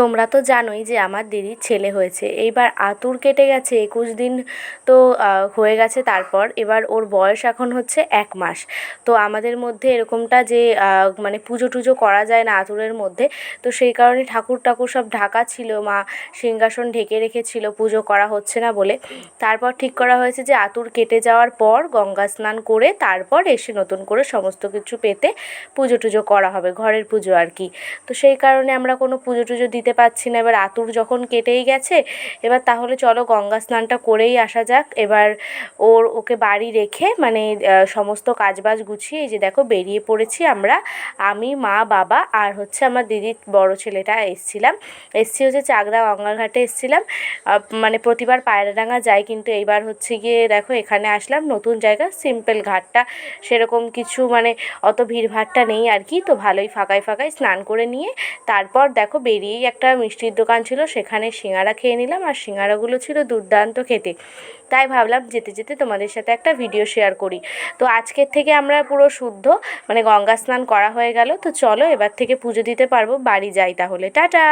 তোমরা তো জানোই যে আমার দিদির ছেলে হয়েছে। এইবার আতুর কেটে গেছে, একুশ দিন তো হয়ে গেছে তারপর। এবার ওর বয়স এখন হচ্ছে এক মাস। তো আমাদের মধ্যে এরকমটা যে মানে পুজো টুজো করা যায় না আতুরের মধ্যে, তো সেই কারণে ঠাকুর ঠাকুর সব ঢাকা ছিল, মা সিংহাসন ঢেকে রেখেছিল, পুজো করা হচ্ছে না বলে। তারপর ঠিক করা হয়েছে যে আতুর কেটে যাওয়ার পর গঙ্গা স্নান করে তারপর এসে নতুন করে সমস্ত কিছু পেতে পুজো টুজো করা হবে, ঘরের পুজো আর কি। তো সেই কারণে আমরা কোনো পুজো টুজো দিতে পারছি না। এবার আতুর যখন কেটেই গেছে, এবার তাহলে চলো গঙ্গা স্নানটা করেই আসা যাক। এবার ওর, ওকে বাড়ি রেখে মানে সমস্ত কাজবাজ গুছিয়ে এই যে দেখো বেরিয়ে পড়েছি আমরা। আমি, মা, বাবা আর হচ্ছে আমার দিদির বড় ছেলেটা এসছিলাম। এসছি হচ্ছে চাকদা গঙ্গাঘাটে এসছিলাম। মানে প্রতিবার পায়রাডাঙ্গা যাই কিন্তু এইবার হচ্ছে গিয়ে দেখো এখানে আসলাম নতুন জায়গা, সিম্পল ঘাটটা। সেরকম কিছু মানে অত ভিড়ভাট্টা নেই আর কি। তো ভালোই ফাঁকায় ফাঁকায় স্নান করে নিয়ে তারপর দেখো বেরিয়েই একটা মিষ্টির দোকান ছিল, সেখানে সিঙ্গারা খেয়ে নিলাম আর সিঙ্গারাগুলো ছিল দুর্দান্ত খেতে। তাই ভাবলাম যেতে যেতে তোমাদের সাথে একটা ভিডিও শেয়ার করি। তো আজকের থেকে আমরা পুরো শুদ্ধ মানে গঙ্গা স্নান করা হয়ে গেল। তো চলো এবার থেকে পুজো দিতে পারব, বাড়ি যাই তাহলে। টাটা!